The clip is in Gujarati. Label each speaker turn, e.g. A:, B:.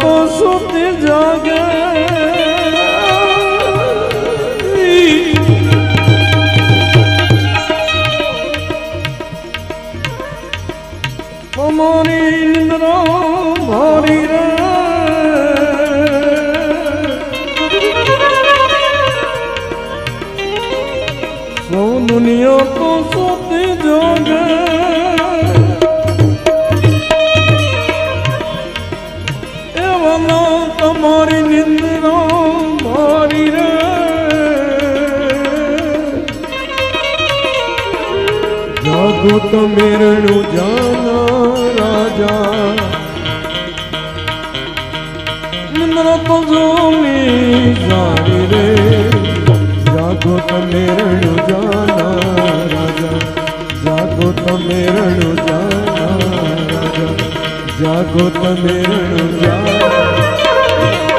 A: તો સુધી જાગે અમારી ઇન્દ્ર ભારી રે દુનિયા તો સુધી જાગે એવામાં તમારી નિંદ્રા મારી રે. જાગો તમેરણું જાના રાજા. નિંદ્રા તો જોમી સારી જાગો તમેરણું જાના જાના રાજા જાગો તમેરણું જાના